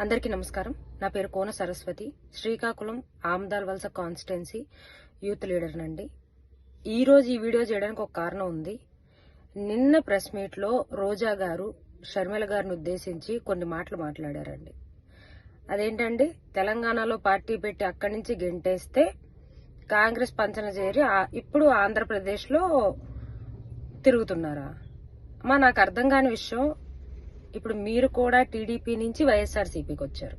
అందరికీ నమస్కారం. నా పేరు కోన సరస్వతి. శ్రీకాకుళం ఆమ్దాల్ వలస కాన్స్టిట్యున్సీ యూత్ లీడర్నండి ఈరోజు ఈ రోజు ఈ వీడియో చేయడానికి ఒక కారణం ఉంది. నిన్న ప్రెస్ మీట్లో రోజా గారు షర్మిల గారిని ఉద్దేశించి కొన్ని మాటలు మాట్లాడారండి. అదేంటండి? తెలంగాణలో పార్టీ పెట్టి అక్కడి నుంచి గెంటేస్తే కాంగ్రెస్ పంచన చేరి ఇప్పుడు ఆంధ్రప్రదేశ్లో తిరుగుతున్నారా? మా నాకు అర్థం కాని విషయం ఇప్పుడు మీరు కూడా టీడీపీ నుంచి వైఎస్ఆర్సీపీకి వచ్చారు.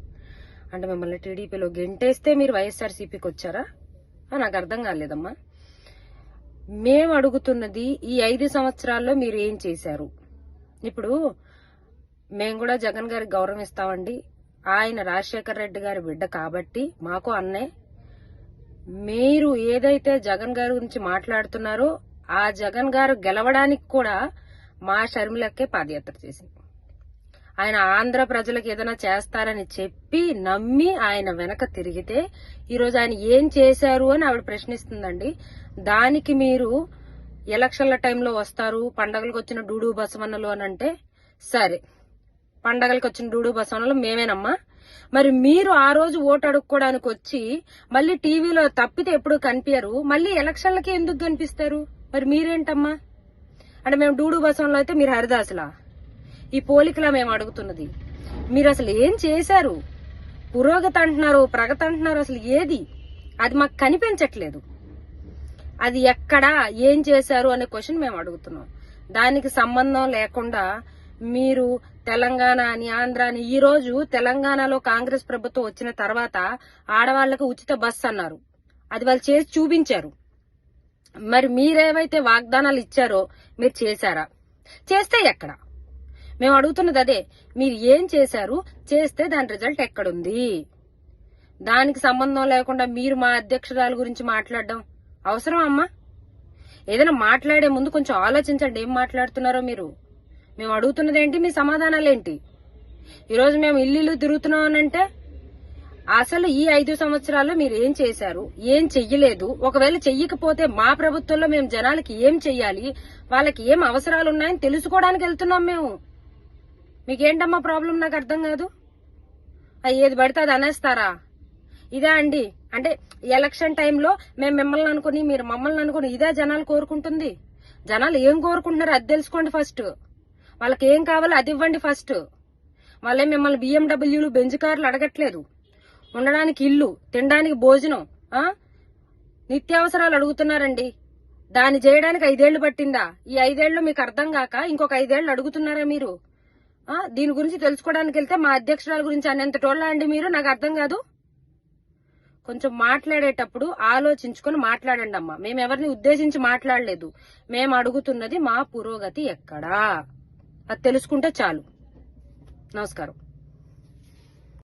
అంటే మిమ్మల్ని టీడీపీలో గెంటేస్తే మీరు వైఎస్ఆర్సీపీకి వచ్చారా? నాకు అర్థం కాలేదమ్మా. మేము అడుగుతున్నది ఈ ఐదు సంవత్సరాల్లో మీరు ఏం చేశారు? ఇప్పుడు మేము కూడా జగన్ గారికి గౌరవం ఇస్తామండి. ఆయన రాజశేఖర్ రెడ్డి గారి బిడ్డ కాబట్టి మాకు అన్నే. మీరు ఏదైతే జగన్ గారి గురించి మాట్లాడుతున్నారో ఆ జగన్ గారు గెలవడానికి కూడా మా షర్మిలకే పాదయాత్ర చేసింది. ఆయన ఆంధ్ర ప్రజలకు ఏదైనా చేస్తారని చెప్పి నమ్మి ఆయన వెనక తిరిగితే ఈరోజు ఆయన ఏం చేశారు అని ఆవిడ ప్రశ్నిస్తుందండి. దానికి మీరు ఎలక్షన్ల టైంలో వస్తారు పండగలకు వచ్చిన డూడు బసవన్నలు అని అంటే సరే పండగలకు వచ్చిన డూడు బసవన్నలు మేమేనమ్మా. మరి మీరు ఆ రోజు ఓటు అడుక్కోవడానికి వచ్చి మళ్ళీ టీవీలో తప్పితే ఎప్పుడు కనిపించరు మళ్ళీ ఎలక్షన్లకి ఎందుకు కనిపిస్తారు? మరి మీరేంటమ్మా? అంటే మేము డూడు బసవన్లో అయితే మీరు హరిదాసులా? ఈ పోలికలా మేము అడుగుతున్నది. మీరు అసలు ఏం చేశారు? పురోగతి అంటున్నారు ప్రగతి అంటున్నారు అసలు ఏది? అది మాకు కనిపించట్లేదు. అది ఎక్కడా ఏం చేశారు అనే క్వశ్చన్ మేము అడుగుతున్నాం. దానికి సంబంధం లేకుండా మీరు తెలంగాణ అని ఆంధ్ర అని ఈ రోజు తెలంగాణలో కాంగ్రెస్ ప్రభుత్వం వచ్చిన తర్వాత ఆడవాళ్ళకు ఉచిత బస్సు అన్నారు. అది వాళ్ళు చేసి చూపించారు. మరి మీరేవైతే వాగ్దానాలు ఇచ్చారో మీరు చేశారా? చేస్తే ఎక్కడ? మేము అడుగుతున్నది అదే. మీరు ఏం చేశారు? చేస్తే దాని రిజల్ట్ ఎక్కడుంది? దానికి సంబంధం లేకుండా మీరు మా అధ్యక్షురాల గురించి మాట్లాడడం అవసరం అమ్మా? ఏదైనా మాట్లాడే ముందు కొంచెం ఆలోచించండి. ఏం మాట్లాడుతున్నారో మీరు? మేము అడుగుతున్నది ఏంటి? మీ సమాధానాలు ఏంటి? ఈరోజు మేము ఇల్లు తిరుగుతున్నాం అనంటే అసలు ఈ ఐదు సంవత్సరాల్లో మీరు ఏం చేశారు? ఏం చెయ్యలేదు? ఒకవేళ చెయ్యకపోతే మా ప్రభుత్వంలో మేము జనాలకి ఏం చెయ్యాలి? వాళ్ళకి ఏం అవసరాలు ఉన్నాయని తెలుసుకోవడానికి వెళ్తున్నాం మేము. మీకేంటమ్మా ప్రాబ్లం నాకు అర్థం కాదు. ఏది పడితే అది అనేస్తారా? ఇదే అండి. అంటే ఎలక్షన్ టైంలో మేము మిమ్మల్ని అనుకుని మీరు మమ్మల్ని అనుకుని ఇదే జనాలు కోరుకుంటుంది. జనాలు ఏం కోరుకుంటున్నారో అది తెలుసుకోండి ఫస్ట్ వాళ్ళకి ఏం కావాలో అది ఇవ్వండి ఫస్ట్ వాళ్ళే మిమ్మల్ని బిఎండబ్ల్యూలు బెంజ్ కార్లు అడగట్లేదు. ఉండడానికి ఇల్లు తినడానికి భోజనం నిత్యావసరాలు అడుగుతున్నారండి. దాన్ని చేయడానికి ఐదేళ్ళు పట్టిందా? ఈ ఐదేళ్ళు మీకు అర్థం కాక ఇంకొక ఐదేళ్ళు అడుగుతున్నారా మీరు? దీని గురించి తెలుసుకోవడానికి వెళ్తే మా అధ్యక్షురాల గురించి అనేంత టోళ్ళ అండి మీరు నాకు అర్థం కాదు. కొంచెం మాట్లాడేటప్పుడు ఆలోచించుకొని మాట్లాడండి అమ్మా. మేము ఎవరిని ఉద్దేశించి మాట్లాడలేదు. మేము అడుగుతున్నది మా పురోగతి ఎక్కడా? అది తెలుసుకుంటే చాలు. నమస్కారం.